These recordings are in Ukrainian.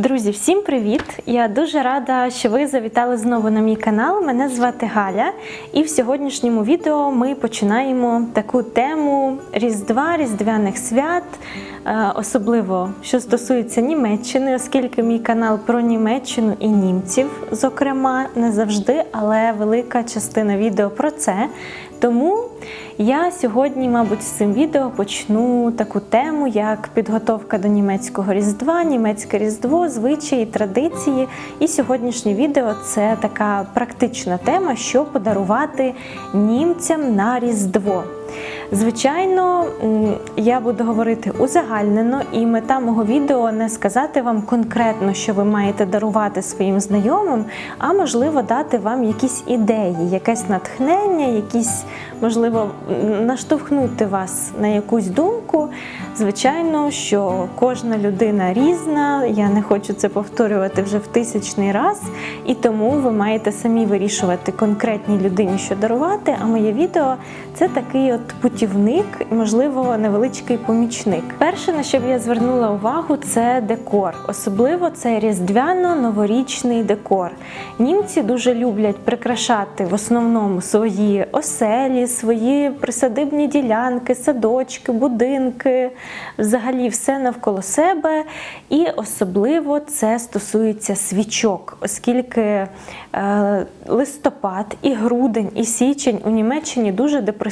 Друзі, всім привіт! Я дуже рада, що ви завітали знову на мій канал. Мене звати Галя, і в сьогоднішньому відео ми починаємо таку тему Різдва, Різдвяних свят, е, особливо що стосується Німеччини, оскільки мій канал про Німеччину і німців, зокрема, не завжди, але велика частина відео про це. Тому я сьогодні, мабуть, з цим відео почну таку тему, як підготовка до німецького різдва, німецьке різдво, звичаї, традиції. І сьогоднішнє відео це така практична тема, що подарувати німцям на різдво. Звичайно, я буду говорити узагальнено, і мета мого відео не сказати вам конкретно, що ви маєте дарувати своїм знайомим, а можливо дати вам якісь ідеї, якесь натхнення, якісь, можливо, наштовхнути вас на якусь думку. Звичайно, що кожна людина різна, я не хочу це повторювати вже в тисячний раз, і тому ви маєте самі вирішувати конкретній людині, що дарувати. А моє відео це такий от путівник, можливо, невеличкий помічник. Перше, на що б я звернула увагу, це декор. Особливо це різдвяно-новорічний декор. Німці дуже люблять прикрашати в основному свої оселі, свої присадибні ділянки, садочки, будинки, взагалі все навколо себе. І особливо це стосується свічок, оскільки е, листопад, і грудень, і січень у Німеччині дуже депресивні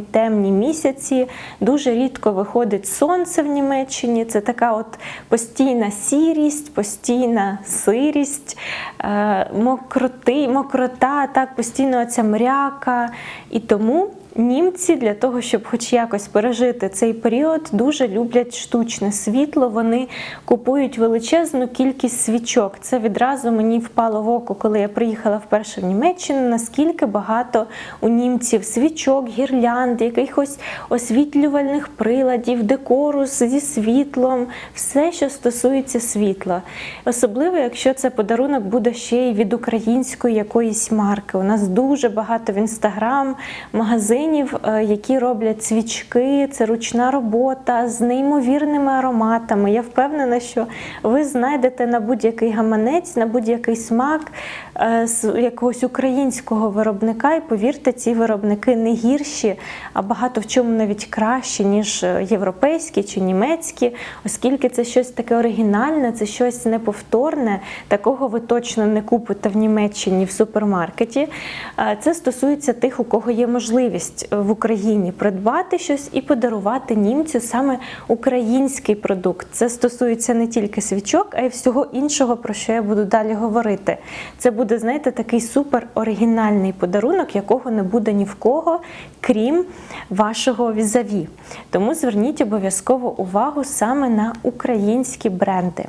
темні місяці. Дуже рідко виходить сонце в Німеччині. Це така от постійна сірість, постійна сирість, е, мокроти, мокрота, так постійно ця мряка. І тому. Німці для того, щоб хоч якось пережити цей період, дуже люблять штучне світло. Вони купують величезну кількість свічок. Це відразу мені впало в око, коли я приїхала вперше в Німеччину. Наскільки багато у німців свічок, гірлянд, якихось освітлювальних приладів, декору зі світлом, все, що стосується світла. Особливо, якщо це подарунок буде ще й від української якоїсь марки. У нас дуже багато в інстаграм магазинів магазинів, е, які роблять свічки, це ручна робота з неймовірними ароматами. Я впевнена, що ви знайдете на будь-який гаманець, на будь-який смак е, з якогось українського виробника. І повірте, ці виробники не гірші, а багато в чому навіть кращі, ніж європейські чи німецькі, оскільки це щось таке оригінальне, це щось неповторне. Такого ви точно не купите в Німеччині в супермаркеті. Е, Це стосується тих, у кого є можливість в Україні придбати щось і подарувати німцю саме український продукт. Це стосується не тільки свічок, а й всього іншого, про що я буду далі говорити. Це буде, знаєте, такий супер оригінальний подарунок, якого не буде ні в кого, крім вашого візаві. Тому зверніть обов'язково увагу саме на українські бренди.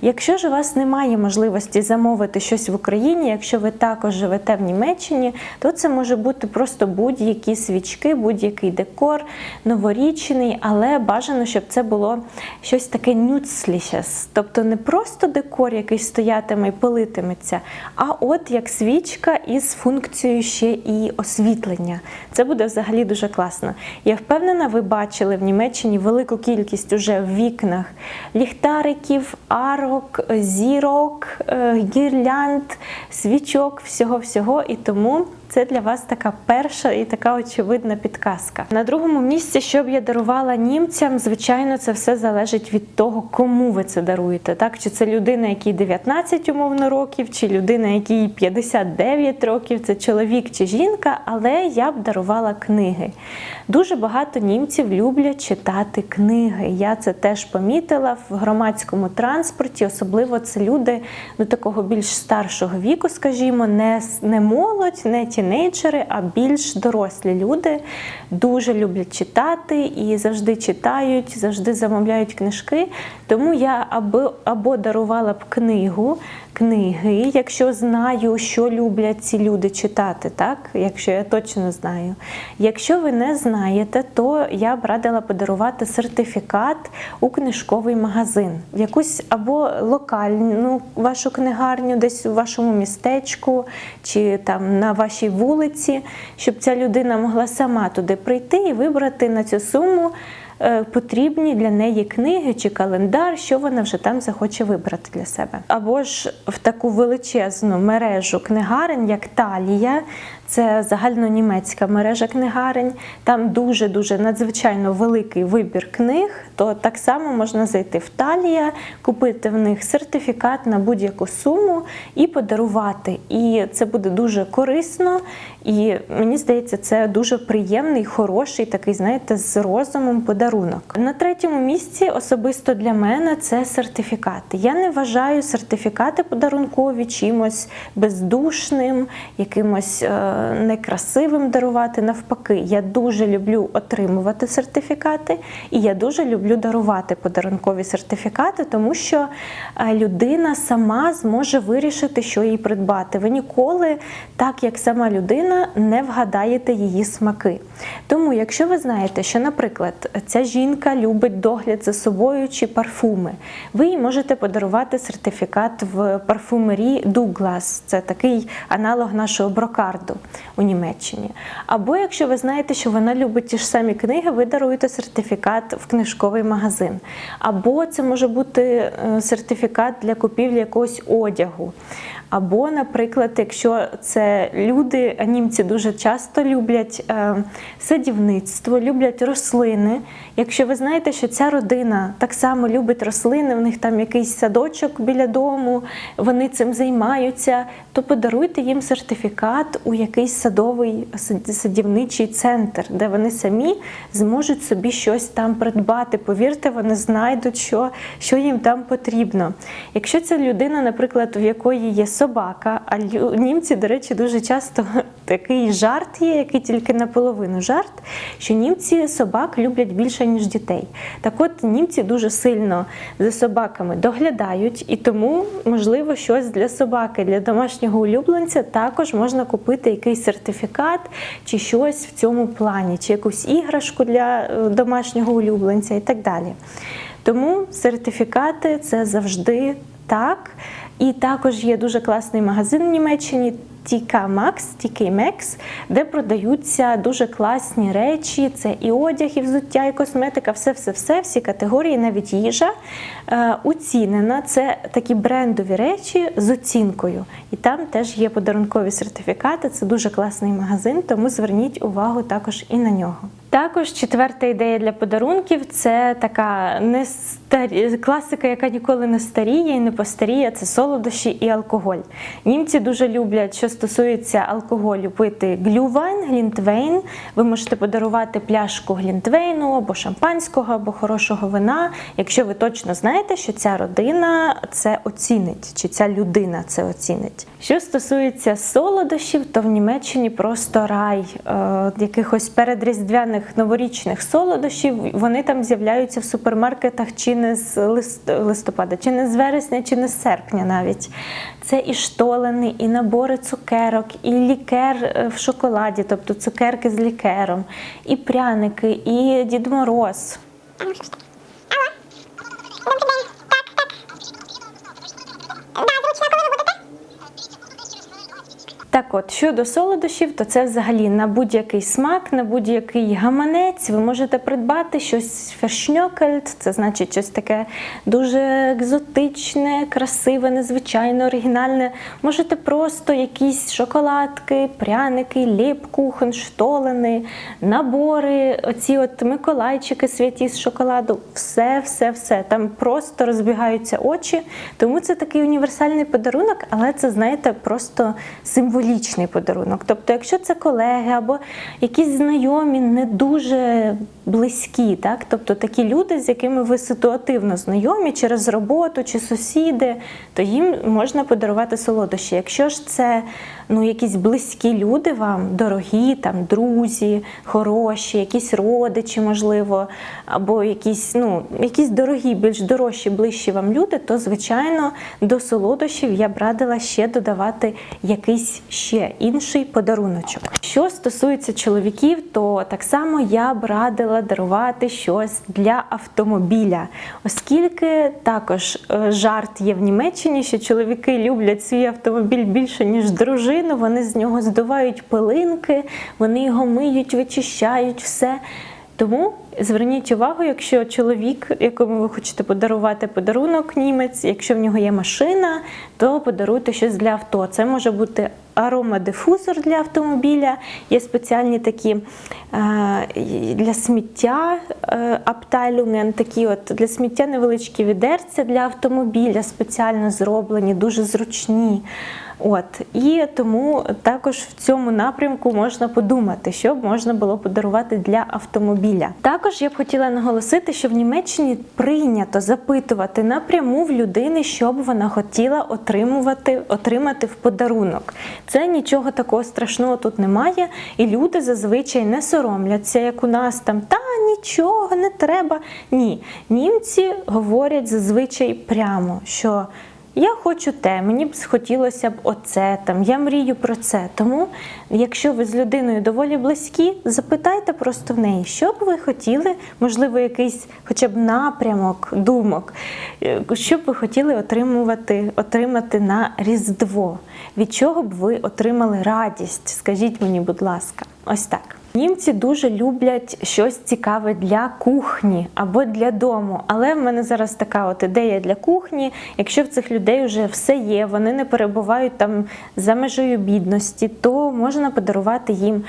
Якщо ж у вас немає можливості замовити щось в Україні, якщо ви також живете в Німеччині, то це може бути просто будь-які свічки, будь-який декор, новорічний, але бажано, щоб це було щось таке нюцліщас. Тобто не просто декор, який стоятиме і пилитиметься, а от як свічка із функцією ще і освітлення. Це буде взагалі дуже класно. Я впевнена, ви бачили в Німеччині велику кількість уже в вікнах ліхтариків, арок, зірок, е, гірлянд, свічок, всього-всього. І тому це для вас така перша і така очевидна підказка. На другому місці, що б я дарувала німцям, звичайно, це все залежить від того, кому ви це даруєте. Так? Чи це людина, якій 19 умовно років, чи людина, якій 59 років, це чоловік чи жінка, але я б дарувала книги. Дуже багато німців люблять читати книги. Я це теж помітила в громадському транспорті, особливо це люди ну, такого більш старшого віку, скажімо, не, не молодь, не тінейджери, а більш дорослі люди дуже люблять читати і завжди читають, завжди замовляють книжки. Тому я або, або дарувала б книгу, книги, якщо знаю, що люблять ці люди читати, так? якщо я точно знаю. Якщо ви не знаєте, то я б радила подарувати сертифікат у книжковий магазин, в якусь або локальну вашу книгарню, десь у вашому містечку чи там на вашій вулиці, щоб ця людина могла сама туди прийти і вибрати на цю суму потрібні для неї книги чи календар, що вона вже там захоче вибрати для себе. Або ж в таку величезну мережу книгарень, як Талія. Це загальнонімецька мережа книгарень. Там дуже дуже надзвичайно великий вибір книг. То так само можна зайти в Талія, купити в них сертифікат на будь-яку суму і подарувати. І це буде дуже корисно. І мені здається, це дуже приємний, хороший, такий, знаєте, з розумом подарунок. На третьому місці особисто для мене це сертифікати. Я не вважаю сертифікати подарункові чимось бездушним, якимось е, некрасивим дарувати. Навпаки, я дуже люблю отримувати сертифікати, і я дуже люблю дарувати подарункові сертифікати, тому що е, людина сама зможе вирішити, що їй придбати. Ви ніколи, так як сама людина, не вгадаєте її смаки. Тому, якщо ви знаєте, що, наприклад, ця жінка любить догляд за собою чи парфуми, ви їй можете подарувати сертифікат в парфумерії Douglas. Це такий аналог нашого брокарду у Німеччині. Або якщо ви знаєте, що вона любить ті ж самі книги, ви даруєте сертифікат в книжковий магазин. Або це може бути е, сертифікат для купівлі якогось одягу. Або, наприклад, якщо це люди, а німці дуже часто люблять е, садівництво, люблять рослини. Якщо ви знаєте, що ця родина так само любить рослини, в них там якийсь садочок біля дому, вони цим займаються, то подаруйте їм сертифікат у якийсь садовий садівничий центр, де вони самі зможуть собі щось там придбати. Повірте, вони знайдуть, що, що їм там потрібно. Якщо це людина, наприклад, в якої є собака, а німці, до речі, дуже часто такий жарт є, який тільки наполовину жарт, що німці собак люблять більше, ніж дітей. Так от німці дуже сильно за собаками доглядають, і тому, можливо, щось для собаки, для домашнього улюбленця також можна купити якийсь сертифікат чи щось в цьому плані, чи якусь іграшку для е, домашнього улюбленця і так далі. Тому сертифікати це завжди так. І також є дуже класний магазин в Німеччині. TK Max, TK Max, де продаються дуже класні речі. Це і одяг, і взуття, і косметика, все-все-все, всі категорії, навіть їжа е, уцінена. Це такі брендові речі з оцінкою. І там теж є подарункові сертифікати. Це дуже класний магазин, тому зверніть увагу також і на нього. Також четверта ідея для подарунків це така не старі класика, яка ніколи не старіє і не постаріє. Це солодощі і алкоголь. Німці дуже люблять, що стосується алкоголю, пити глювайн, глінтвейн. Ви можете подарувати пляшку глінтвейну або шампанського, або хорошого вина, якщо ви точно знаєте, що ця родина це оцінить, чи ця людина це оцінить. Що стосується солодощів, то в Німеччині просто рай е, якихось передріздвяних новорічних солодощів. Вони там з'являються в супермаркетах чи не з лист- листопада, чи не з вересня, чи не з серпня навіть. Це і штолени, і набори цукерок, і лікер е, в шоколаді, тобто цукерки з лікером, і пряники, і Дід Мороз. Так от, щодо солодощів, то це взагалі на будь-який смак, на будь-який гаманець ви можете придбати щось фершньокельт, це значить щось таке дуже екзотичне, красиве, незвичайне, оригінальне. Можете просто якісь шоколадки, пряники, лєпкухен, штолени, набори, оці от миколайчики святі з шоколаду. Все, все, все. Там просто розбігаються очі. Тому це такий універсальний подарунок, але це, знаєте, просто символічний подарунок. Тобто, якщо це колеги або якісь знайомі, не дуже близькі, так? тобто такі люди, з якими ви ситуативно знайомі через роботу чи сусіди, то їм можна подарувати солодощі. Якщо ж це ну, якісь близькі люди вам, дорогі, там, друзі, хороші, якісь родичі, можливо, або якісь, ну, якісь дорогі, більш дорожчі, ближчі вам люди, то, звичайно, до солодощів я б радила ще додавати якийсь ще інший подаруночок. Що стосується чоловіків, то так само я б радила дарувати щось для автомобіля, оскільки також е, жарт є в Німеччині, що чоловіки люблять свій автомобіль більше, ніж дружину. Вони з нього здувають пилинки, вони його миють, вичищають все. Тому зверніть увагу, якщо чоловік, якому ви хочете подарувати подарунок, німець, якщо в нього є машина, то подаруйте щось для авто. Це може бути аромадифузор для автомобіля, є спеціальні такі е, для сміття е, такі от для сміття невеличкі відерця для автомобіля, спеціально зроблені, дуже зручні. От і тому також в цьому напрямку можна подумати, що можна було подарувати для автомобіля. Також я б хотіла наголосити, що в Німеччині прийнято запитувати напряму в людини, що б вона хотіла отримувати, отримати в подарунок. Це нічого такого страшного тут немає, і люди зазвичай не соромляться, як у нас там та нічого не треба. Ні, німці говорять зазвичай прямо, що. Я хочу те, мені б хотілося б оце там. Я мрію про це. Тому, якщо ви з людиною доволі близькі, запитайте просто в неї, що б ви хотіли, можливо, якийсь хоча б напрямок, думок, е, що б ви хотіли отримувати, отримати на Різдво. Від чого б ви отримали радість? Скажіть мені, будь ласка, ось так. Німці дуже люблять щось цікаве для кухні або для дому. Але в мене зараз така от ідея для кухні. Якщо в цих людей вже все є, вони не перебувають там за межею бідності, то можна подарувати їм.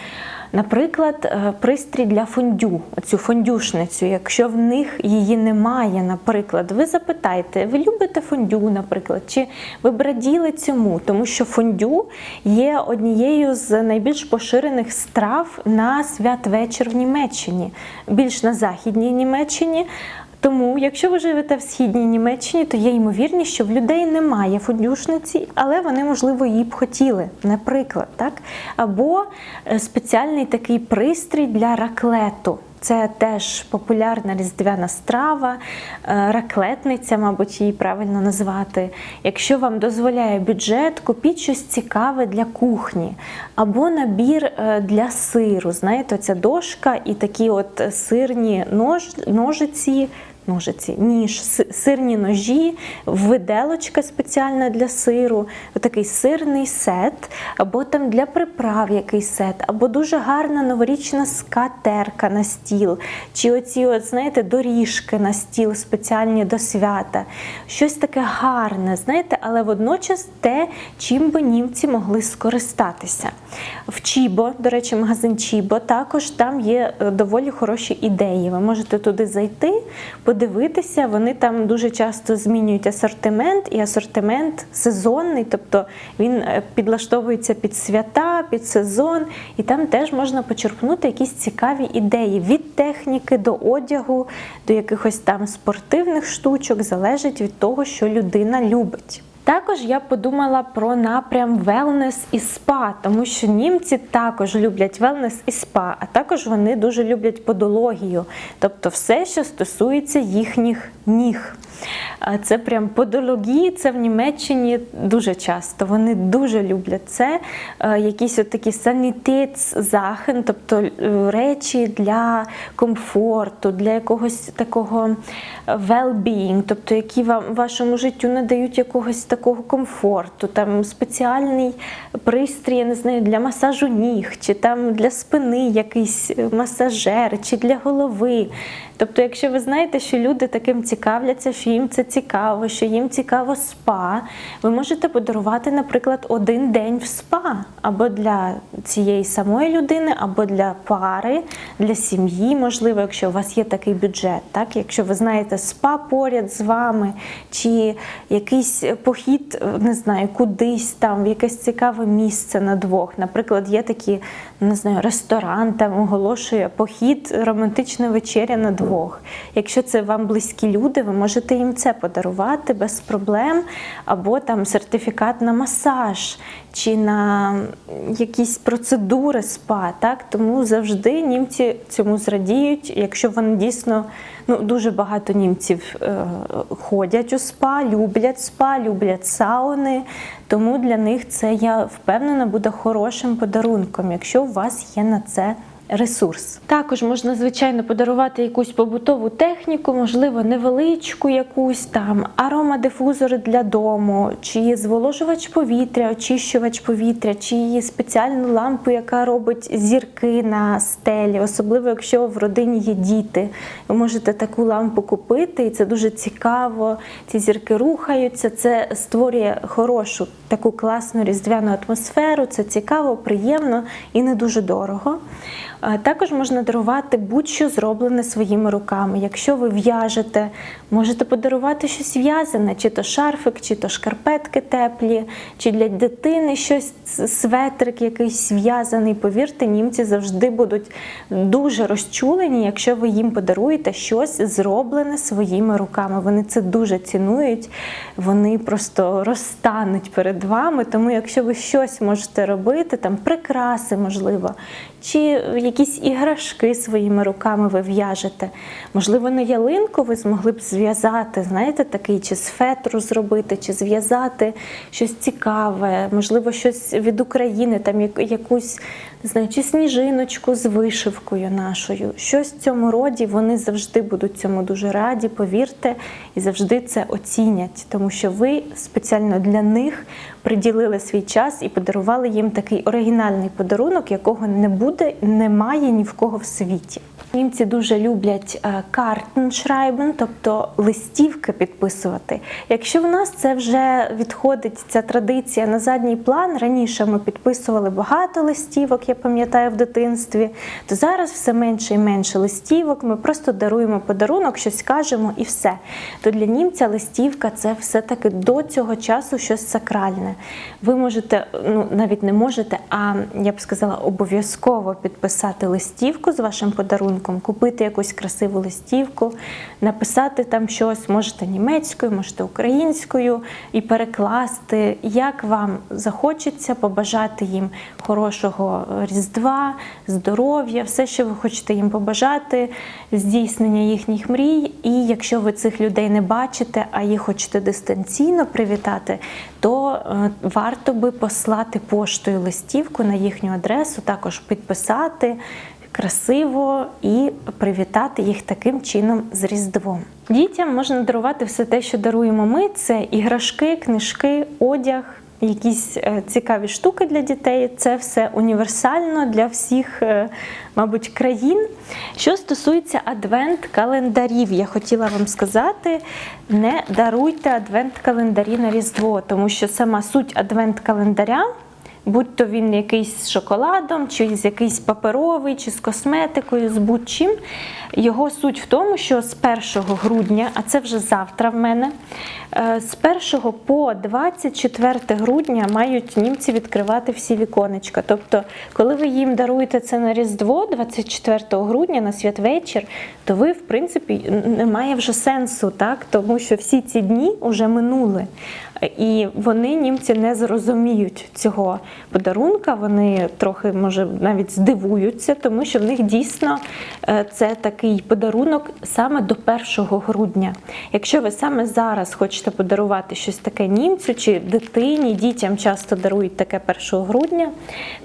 Наприклад, е, пристрій для фондю, оцю фондюшницю. Якщо в них її немає, наприклад, ви запитайте, ви любите фондю, наприклад, чи ви б раділи цьому, тому що фондю є однією з найбільш поширених страв на святвечір в Німеччині, більш на західній Німеччині. Тому, якщо ви живете в східній Німеччині, то є ймовірність, що в людей немає фондюшниці, але вони, можливо, її б хотіли, наприклад, так? Або е, спеціальний такий пристрій для раклету. Це теж популярна різдвяна страва, е, раклетниця, мабуть, її правильно назвати. Якщо вам дозволяє бюджет, купіть щось цікаве для кухні, або набір е, для сиру. Знаєте, ця дошка і такі от сирні нож, ножиці ножиці, ніж, сирні ножі, виделочка спеціальна для сиру, такий сирний сет, або там для приправ якийсь сет, або дуже гарна новорічна скатерка на стіл, чи оці, от, знаєте, доріжки на стіл спеціальні до свята. Щось таке гарне, знаєте, але водночас те, чим би німці могли скористатися. В Чібо, до речі, магазин Чібо, також там є е, доволі хороші ідеї. Ви можете туди зайти подивитися. Вони там дуже часто змінюють асортимент, і асортимент сезонний, тобто він е, підлаштовується під свята, під сезон, і там теж можна почерпнути якісь цікаві ідеї від техніки до одягу, до якихось там спортивних штучок, залежить від того, що людина любить. Також я подумала про напрям велнес і спа, тому що німці також люблять велнес і спа, а також вони дуже люблять подологію, тобто все, що стосується їхніх ніг. Це прям подології, це в Німеччині дуже часто. Вони дуже люблять це. Якісь от такі санітетс-захин, тобто е, речі для комфорту, для якогось такого well-being, тобто які вам вашому життю надають якогось такого комфорту, там спеціальний пристрій, я не знаю, для масажу ніг, чи там для спини якийсь масажер, чи для голови. Тобто, якщо ви знаєте, що люди таким цікавляться, що їм це цікаво, що їм цікаво спа, ви можете подарувати, наприклад, один день в спа або для цієї самої людини, або для пари, для сім'ї, можливо, якщо у вас є такий бюджет. Так? Якщо ви знаєте спа поряд з вами, чи якийсь похід, не знаю, кудись там, в якесь цікаве місце на двох. Наприклад, є такі, не знаю, ресторан там оголошує похід, романтична вечеря на двох. Якщо це вам близькі люди, ви можете їм це подарувати без проблем, або там сертифікат на масаж чи на якісь процедури спа. Так? Тому завжди німці цьому зрадіють, якщо вони дійсно ну, дуже багато німців е, ходять у спа, люблять спа, люблять сауни. Тому для них це я впевнена буде хорошим подарунком, якщо у вас є на це ресурс. Також можна, звичайно, подарувати якусь побутову техніку, можливо, невеличку якусь там аромадифузор для дому, чи зволожувач повітря, очищувач повітря, чи спеціальну лампу, яка робить зірки на стелі, особливо якщо в родині є діти. Ви можете таку лампу купити, і це дуже цікаво. Ці зірки рухаються. Це створює хорошу таку класну різдвяну атмосферу. Це цікаво, приємно і не дуже дорого. Також можна дарувати будь-що зроблене своїми руками. Якщо ви в'яжете, можете подарувати щось в'язане, чи то шарфик, чи то шкарпетки теплі, чи для дитини щось светрик якийсь в'язаний. Повірте, німці завжди будуть дуже розчулені, якщо ви їм подаруєте щось зроблене своїми руками. Вони це дуже цінують, вони просто розтануть перед вами. Тому, якщо ви щось можете робити, там прикраси, можливо, чи якісь іграшки своїми руками ви в'яжете. Можливо, на ялинку ви змогли б зв'язати, знаєте, такий чи з фетру зробити, чи зв'язати щось цікаве, можливо, щось від України, там як- якусь не знаю, чи сніжиночку з вишивкою нашою. Щось в цьому роді вони завжди будуть цьому дуже раді, повірте, і завжди це оцінять, тому що ви спеціально для них приділили свій час і подарували їм такий оригінальний подарунок, якого не буде, немає ні в кого в світі. Німці дуже люблять картеншрайбен, тобто листівки підписувати. Якщо в нас це вже відходить ця традиція на задній план, раніше ми підписували багато листівок, я пам'ятаю в дитинстві, то зараз все менше і менше листівок. Ми просто даруємо подарунок, щось кажемо і все. То для німця листівка це все-таки до цього часу щось сакральне. Ви можете, ну навіть не можете, а я б сказала, обов'язково підписати листівку з вашим подарунком, купити якусь красиву листівку, написати там щось, можете німецькою, можете українською, і перекласти, як вам захочеться, побажати їм хорошого Різдва, здоров'я, все, що ви хочете їм побажати, здійснення їхніх мрій. І якщо ви цих людей не бачите, а їх хочете дистанційно привітати, то е, варто би послати поштою листівку на їхню адресу, також підписати красиво і привітати їх таким чином з Різдвом. Дітям можна дарувати все те, що даруємо ми: це іграшки, книжки, одяг. Якісь е, цікаві штуки для дітей, це все універсально для всіх, е, мабуть, країн. Що стосується адвент-календарів, я хотіла вам сказати: не даруйте адвент-календарі на Різдво, тому що сама суть адвент-календаря будь то він якийсь з шоколадом, чи з якийсь паперовий, чи з косметикою, з будь-чим. Його суть в тому, що з 1 грудня, а це вже завтра в мене, е, з 1 по 24 грудня мають німці відкривати всі віконечка. Тобто, коли ви їм даруєте це на Різдво, 24 грудня, на святвечір, то ви, в принципі, немає вже сенсу, так? тому що всі ці дні вже минули. І вони німці не зрозуміють цього подарунка. Вони трохи може навіть здивуються, тому що в них дійсно е, це такий подарунок саме до 1 грудня. Якщо ви саме зараз хочете подарувати щось таке німцю чи дитині, дітям часто дарують таке 1 грудня,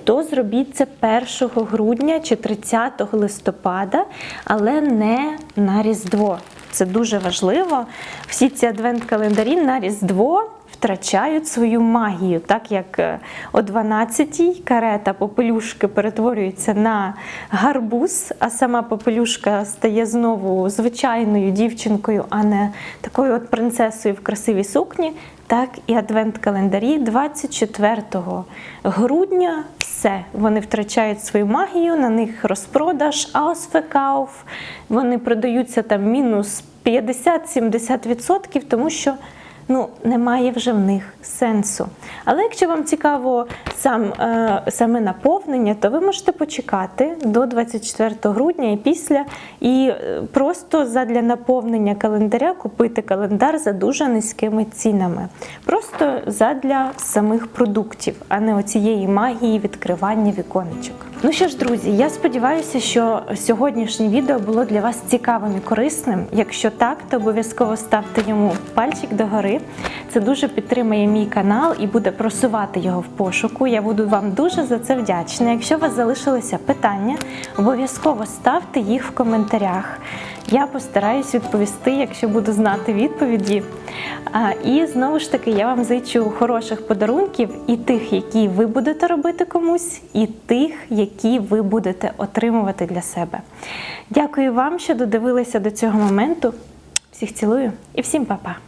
то зробіть це 1 грудня чи 30 листопада, але не на Різдво. Це дуже важливо. Всі ці адвент-календарі на Різдво втрачають свою магію, так як е, о 12-й карета попелюшки перетворюється на гарбуз, а сама попелюшка стає знову звичайною дівчинкою, а не такою от принцесою в красивій сукні. Так і адвент-календарі 24 грудня все. Вони втрачають свою магію, на них розпродаж, аусфекауф. Вони продаються там мінус 50-70%, тому що ну, немає вже в них сенсу. Але якщо вам цікаво сам, е, саме наповнення, то ви можете почекати до 24 грудня і після, і е, просто задля наповнення календаря купити календар за дуже низькими цінами. Просто задля самих продуктів, а не оцієї магії відкривання віконечок. Ну що ж, друзі, я сподіваюся, що сьогоднішнє відео було для вас цікавим і корисним. Якщо так, то обов'язково ставте йому пальчик догори. Це дуже підтримує мій канал і буде просувати його в пошуку. Я буду вам дуже за це вдячна. Якщо у вас залишилися питання, обов'язково ставте їх в коментарях. Я постараюсь відповісти, якщо буду знати відповіді. І знову ж таки, я вам зичу хороших подарунків і тих, які ви будете робити комусь, і тих, які ви будете отримувати для себе. Дякую вам, що додивилися до цього моменту. Всіх цілую і всім па-па!